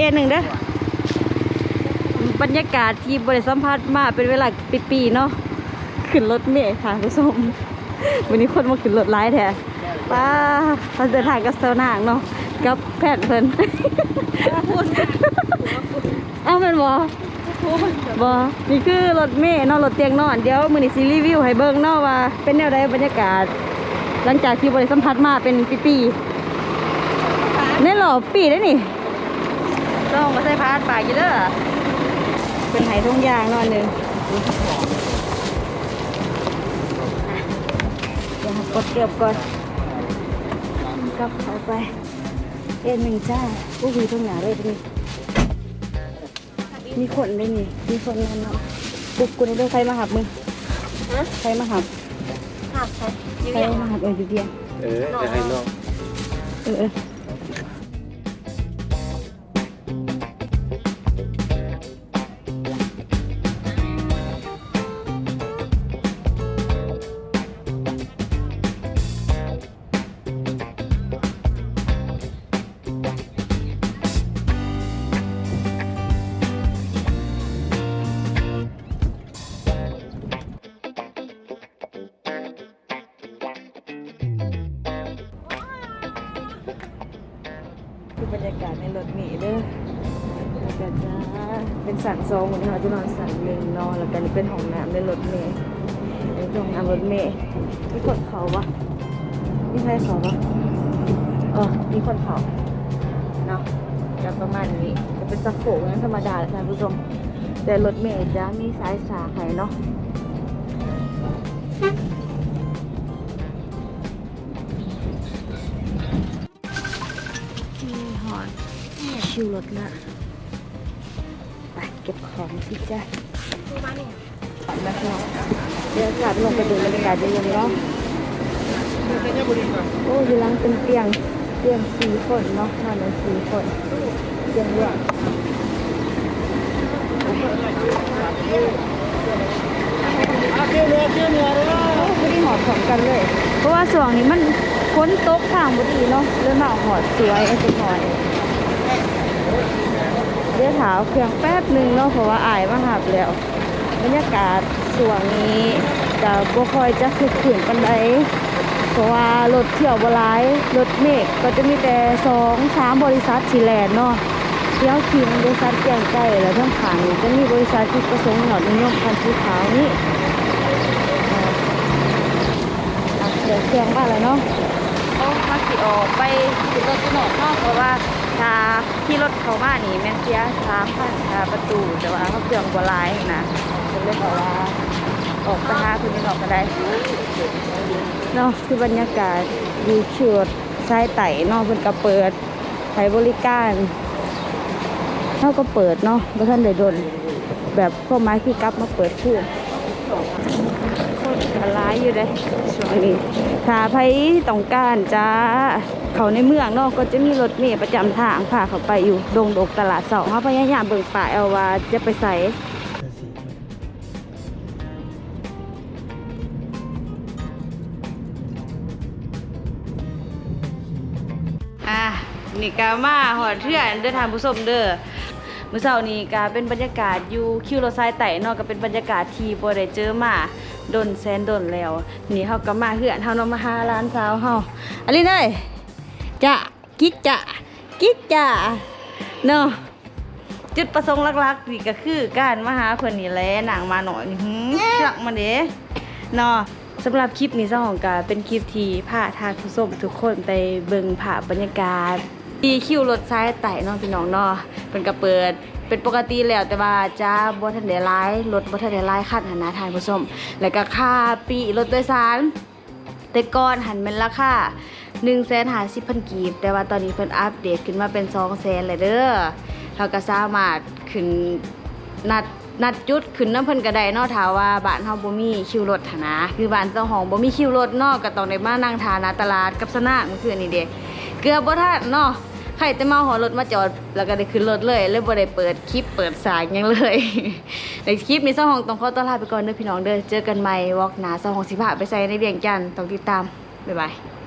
เอหนึ่งเด้อบรรยากาศที่บริสัมผัสมาเป็นเวลาปีๆเนาะขึ้นรถเมล์ค่ะผู้ชมวันนี้คนมาขึ้นรถไล่แท้ป้าเราเดินทางกับเซานางเนาะกับแพทย์เพิ่นเอ้าแมันบอบอนี่คือรถเมล์นาะรถเตียงนอนเดี๋ยวมือนี้ซีรีวิวให้เบิ่งเนาะว่า เป็นแนวใดบรรยากาศ หลังจากที่บริสัมผัสมาเป็นปีๆในหล่อปีได้นี่ ต้องมาใส่พาดปากอยู่เด้อเป็นไหทุ่งยางเนอนหนึ่งเดี๋ยวกดเกือบก่อนกลับเข้าไปเอ็นหนึ่งจ้าผู้วีทุ่งหนาเลยตรงนี้มีคนเลยนี่มีคนนั่นเนาะปุ๊บกูได้ใครมาหับมึงใครมาหับหักใช่ใครมาหับเอออยู่เดียวเออจะให้น้องเออ คือบรรยากาศในรถเมล์เด้อบรรยากาศจ้าเป็นสั่งซองนนี้เราจะนอนสั่งหนึ่งนอนแล้วกันเป็นห้องน้ำในรถเมล์ในห้องน้ำรถเมล์มีคนเขาปะมีใครเขาปะเออมีคนเขาเนาะจะประมาณนี้จะเป็นสักโขงนั้นธรรมดาแหละท่านผู้ชม แต่รถเมล์จะมีสายสาไข่เนาะ ชิวรถละไปเก็บของสิจ้ะแล้วก็เดี๋ยวกลับลงไปดูบรรยากาศเย็นๆเนาะโอ้ยหลังเป็นเตียงเตียงสี่คนเนาะนอนกันสี่คนเตียงเรื่องโอ้ไม่ได้หอดของกันเลย เพราะว่าส่วงนี้มันพ้นตกทางบุดีเนาะเรื่องมาหอดสวยไอ้จังหน่อย เดี๋ยวถาวเครื่องแป๊บหนึ่งเนาะเพราะว่าอายมาหับแล้ว บรรยากาศส่วงนี้จะบ่ค่อยจะคึกคืนปันใดเพราะว่ารถเที่ยวบลายรถเมฆก็จะมีแต่สองสามบริษัทสีแลนเนาะเที่ยวขี่บริษัทแกงไก่แล้วทั้งขานจะมีบริษัทที่ประสงค์หนอดนิยมคันสีขาวนี่เอะเดี๋ยวเครื่องบ้านแล้วเนาะ ออกไปขึ้นรถตู้หนอกเนาะเพราะว่าถ้าที่รถเขามานี่แม่นเสียสามพันค่าประตูแต่ว่าเขาเครื่องบัวลายนะก็เลยบอกว่าออกไปหาคุณยังออกมาได้เนาะคือบรรยากาศอยู่ชิวรถสายไต่เนาะเพิ่นก็เปิดใช้บริการเขาก็เปิดเนาะบ่ทันได้โดนแบบพวกไม้คือกลับมาเปิดชื่อ ก็ร้ายอยู่เลยช่วงนี้ถ้าใครต้องการจะเขาในเมืองเนาะก็จะมีรถเมล์ประจำทางพาเขาไปอยู่ดงดกตลาดสองเขาพยายามเบิ่งป่าเอาว่าจะไปใส่อะนี่กามาหอดเทื่อนเดินทางผู้ชมเด้อมื้อเช้านี้ก็เป็นบรรยากาศอยู่คิวรถไฟไต่เนาะก็เป็นบรรยากาศที่บ่ได้เจอมา ดนแสนดนแล้ว นี่เฮาก็มาเฮือนเฮาเนาะมาหาร้านสาวเฮาอันนี้เด้ยจะกิ๊กจะกิ๊กจะเนาะจุดประสงค์หลักๆนี่ก็คือการมาหาเพิ่นนี่แหละนางมาหน่อยนี่หือชักมาเด้เนาะสำหรับคลิปนี้เจ้าของก็เป็นคลิปที่พาทางผู้ชมทุกคนไปเบิ่งภาพบรรยากาศที่คิวรถซ้ายไต่เน้องพี่น้องเนาะเป็นก็เปิด เป็นปกติแล้วแต่ว่าจะบ่ทันได้หลายรถบ่ทันได้หลายคันหันนะทานผู้ชมแล้วก็ค่าปีรถโดยสาร แต่ก่อนหันเป็นราคา1 5 0 0 0 0กีบ แต่ว่าตอนนี้เพิ่นอัปเดตขึ้นมาเป็น2 0 0 0 0เลยเด้อเราก็สามารถขึ้นนัดนัดจุดขึ้นน้ำเพิ่นก็ไดเนาะถาว่าบ้านเฮาบ่มีคิวรถนะ คือบ้านเจ้าของบ่มีคิวรถเนาะก็ต้องได้มานั่งทานาตลาดกับสนามเมื่อคืนนี้เด้เกือบบ่ทันเนาะ ใครแต่มาหอรถมาจอดแล้วก็ได้ขึ้นรถเลยเลยบ่ได้เปิดคลิปเปิดสายยังเลยในคลิปนี้เจ้าของต้องขอต้อนรับไปก่อนเด้อพี่น้องเด้อเจอกันใหม่วอกหนาเจ้าของสิบห้าไปใส่ในเบียงจันทน์ต้องติดตามบ๊ายบาย